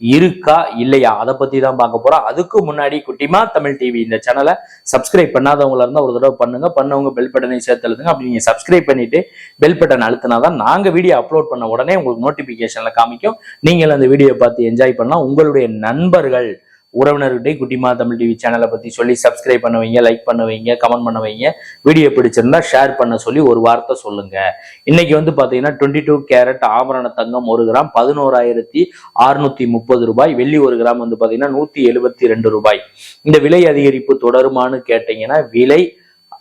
இருக்கா இல்லையா? அதை பத்தி தான் பார்க்க போறோம். அதுக்கு முன்னாடி குட்டிமா தமிழ் டிவி இந்த சேனலை சப்ஸ்கிரைப் பண்ணாதவங்களா இருந்தா ஒரு தடவை பண்ணுங்க. பண்ணவங்க பெல் பட்டனை சேர்த்து அப்படி நீங்க சப்ஸ்கிரைப் பண்ணிட்டு பெல் பட்டன் அழுத்தினாதான் நாங்க வீடியோ அப்லோட் பண்ண உடனே உங்களுக்கு நோட்டிபிகேஷன்ல காமிக்கும். நீங்கள் அந்த வீடியோ பார்த்து என்ஜாய் பண்ணலாம் உங்களுடைய நண்பர்கள் உறவினர்கிட்டே குட்டிமா தமிழ் டிவி சேனலை பத்தி சொல்லி சப்ஸ்கிரைப் பண்ண வைங்க லைக் பண்ண வைங்க கமெண்ட் பண்ண வைங்க. வீடியோ பிடிச்சிருந்தா ஷேர் பண்ண சொல்லி ஒரு வார்த்தை சொல்லுங்க. இன்னைக்கு வந்து பாத்தீங்கன்னா டுவெண்ட்டி டூ கேரட் ஆபரண தங்கம் ஒரு கிராம் பதினோராயிரத்தி அறுநூத்தி முப்பது ரூபாய் வெள்ளி ஒரு கிராம் வந்து பாத்தீங்கன்னா நூத்தி எழுபத்தி ரெண்டு ரூபாய். இந்த விலை அதிகரிப்பு தொடருமான்னு கேட்டீங்கன்னா விலை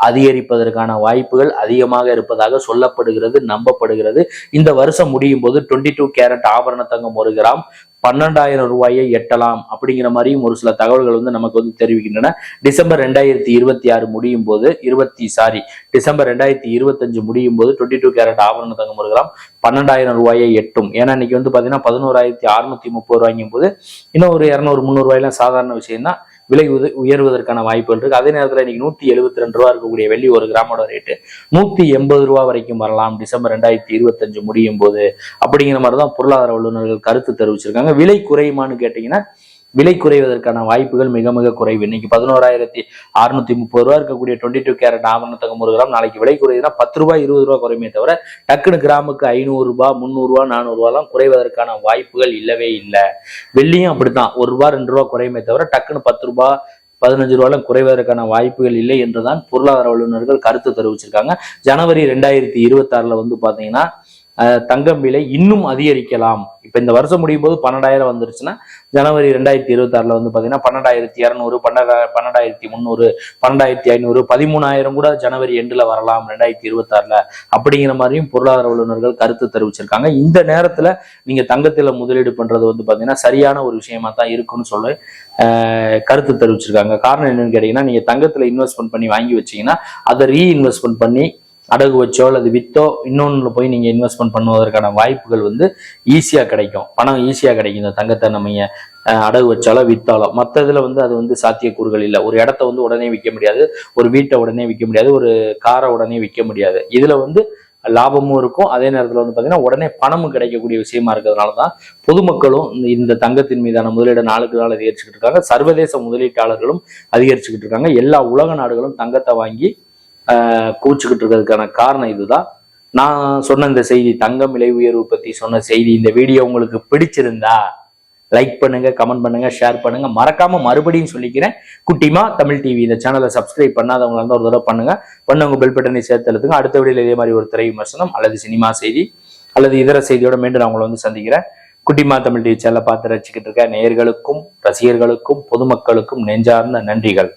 அதிகரிப்பதற்கான வாய்ப்புகள் அதிகமாக இருப்பதாக சொல்லப்படுகிறது நம்பப்படுகிறது. இந்த வருஷம் முடியும் போது டுவெண்ட்டி டூ கேரட் ஆபரண தங்கம் ஒரு கிராம் பன்னெண்டாயிரம் ரூபாயை எட்டலாம் அப்படிங்கிற மாதிரியும் ஒரு சில தகவல்கள் வந்து நமக்கு வந்து தெரிவிக்கின்றன. டிசம்பர் ரெண்டாயிரத்தி இருபத்தி ஆறு முடியும் போது இருபத்தி சாரி டிசம்பர் ரெண்டாயிரத்தி இருபத்தஞ்சு முடியும் போது டுவெண்ட்டி டூ கேரட் ஆபரண தங்கம் ஒரு கிராம் பன்னெண்டாயிரம் ரூபாயை எட்டும். ஏன்னா இன்னைக்கு வந்து பாத்தீங்கன்னா பதினோராயிரத்தி அறுநூத்தி முப்பது ரூபாய்க்கும் போது இன்னும் ஒரு இரநூறு முந்நூறு ரூபாயெல்லாம் சாதாரண விஷயம் தான் விலை உத உயர்வதற்கான வாய்ப்புகள் இருக்கு. அதே நேரத்தில் இன்னைக்கு நூத்தி எழுபத்தி ரெண்டு ரூபா இருக்கக்கூடிய வெள்ளி ஒரு கிராமோட ரேட்டு நூத்தி எண்பது ரூபா வரைக்கும் வரலாம். டிசம்பர் ரெண்டாயிரத்தி இருபத்தஞ்சு முடியும் போது. அப்படிங்கிற மாதிரி தான் பொருளாதார வல்லுநர்கள் கருத்து தெரிவிச்சிருக்காங்க. விலை குறையுமான்னு கேட்டீங்கன்னா விலை குறைவதற்கான வாய்ப்புகள் மிக மிக குறைவு. இன்னைக்கு பதினோராயிரத்தி அறுநூத்தி முப்பது ரூபா இருக்கக்கூடிய டுவெண்ட்டி டூ கேரட் ஆவணத்தகம் ஒரு கிராம் நாளைக்கு விலை குறையுதுன்னா பத்து ரூபாய் இருபது ரூபா குறையுமே தவிர டக்குனு கிராமுக்கு ஐநூறு ரூபாய் முந்நூறு ரூபா நானூறு ரூபாலாம் குறைவதற்கான வாய்ப்புகள் இல்லவே இல்லை. வெள்ளியும் அப்படித்தான். ஒரு ரூபா ரெண்டு ரூபா குறையுமே தவிர டக்குன்னு பத்து ரூபாய் பதினஞ்சு ரூபாயும் குறைவதற்கான வாய்ப்புகள் இல்லை என்றுதான் பொருளாதார வல்லுநர்கள் கருத்து தெரிவிச்சிருக்காங்க. ஜனவரி ரெண்டாயிரத்தி இருபத்தாறுல வந்து பாத்தீங்கன்னா தங்கம் விலை இன்னும் அதிகரிக்கலாம். இப்போ இந்த வருஷம் முடியும் போது பன்னெண்டாயிரம் வந்துருச்சுன்னா ஜனவரி ரெண்டாயிரத்தி இருபத்தி வந்து பார்த்தீங்கன்னா பன்னெண்டாயிரத்தி இரநூறு பன்னெண்டா பன்னெண்டாயிரத்தி முந்நூறு பன்னெண்டாயிரத்தி ஐநூறு பதிமூணாயிரம் கூட ஜனவரி எண்டில் வரலாம் ரெண்டாயிரத்தி இருபத்தாறில். அப்படிங்கிற மாதிரியும் பொருளாதார வல்லுநர்கள் கருத்து தெரிவிச்சிருக்காங்க. இந்த நேரத்தில் நீங்கள் தங்கத்தில் முதலீடு பண்ணுறது வந்து பார்த்தீங்கன்னா சரியான ஒரு விஷயமா தான் இருக்குன்னு சொல்லி கருத்து தெரிவிச்சிருக்காங்க. காரணம் என்னன்னு கேட்டிங்கன்னா நீங்கள் தங்கத்தில் இன்வெஸ்ட்மெண்ட் பண்ணி வாங்கி வச்சீங்கன்னா அதை ரீஇன்வெஸ்ட்மெண்ட் பண்ணி அடகு வச்சோ அல்லது வித்தோ இன்னொன்னுல போய் நீங்கள் இன்வெஸ்ட்மெண்ட் பண்ணுவதற்கான வாய்ப்புகள் வந்து ஈஸியாக கிடைக்கும். பணம் ஈஸியாக கிடைக்கும். இந்த தங்கத்தை நம்ம அடகு வச்சாலோ வித்தாலோ. மற்ற இதில் வந்து அது வந்து சாத்தியக்கூறுகள் இல்லை. ஒரு இடத்த வந்து உடனே விற்க முடியாது. ஒரு வீட்டை உடனே விற்க முடியாது. ஒரு காரை உடனே விற்க முடியாது. இதில் வந்து லாபமும் இருக்கும். அதே நேரத்தில் வந்து பார்த்தீங்கன்னா உடனே பணமும் கிடைக்கக்கூடிய விஷயமா இருக்கிறதுனால தான் பொதுமக்களும் இந்த- இந்த தங்கத்தின் மீதான முதலீடு நாளுக்கு நாள் அதிகரிச்சுக்கிட்டு இருக்காங்க. சர்வதேச முதலீட்டாளர்களும் அதிகரிச்சுக்கிட்டு இருக்காங்க. எல்லா உலக நாடுகளும் தங்கத்தை வாங்கி கோச்சுக்கிட்டு இருக்கிறதுக்கான காரணம் இதுதான். நான் சொன்ன இந்த செய்தி தங்கம் விலை உயர்வு பத்தி சொன்ன செய்தி இந்த வீடியோ உங்களுக்கு பிடிச்சிருந்தா லைக் பண்ணுங்க கமெண்ட் பண்ணுங்க ஷேர் பண்ணுங்க. மறக்காம மறுபடியும் சொல்லிக்கிறேன். குட்டிமா தமிழ் டிவி இந்த சேனலை சப்ஸ்கிரைப் பண்ணாதவங்களா வந்து ஒரு தடவை பண்ணுங்க. பண்ணவங்க பெல் பட்டனை சேர்த்து அடுத்த வீடியோல இதே மாதிரி ஒரு திரை விமர்சனம் அல்லது சினிமா செய்தி அல்லது இதர செய்தியோட மீண்டும் நான் உங்களை வந்து சந்திக்கிறேன். குட்டிமா தமிழ் டிவி சேனலை பார்த்து ரசிக்கிட்டு இருக்க நேயர்களுக்கும் ரசிகர்களுக்கும் பொதுமக்களுக்கும் நெஞ்சார்ந்த நன்றிகள்.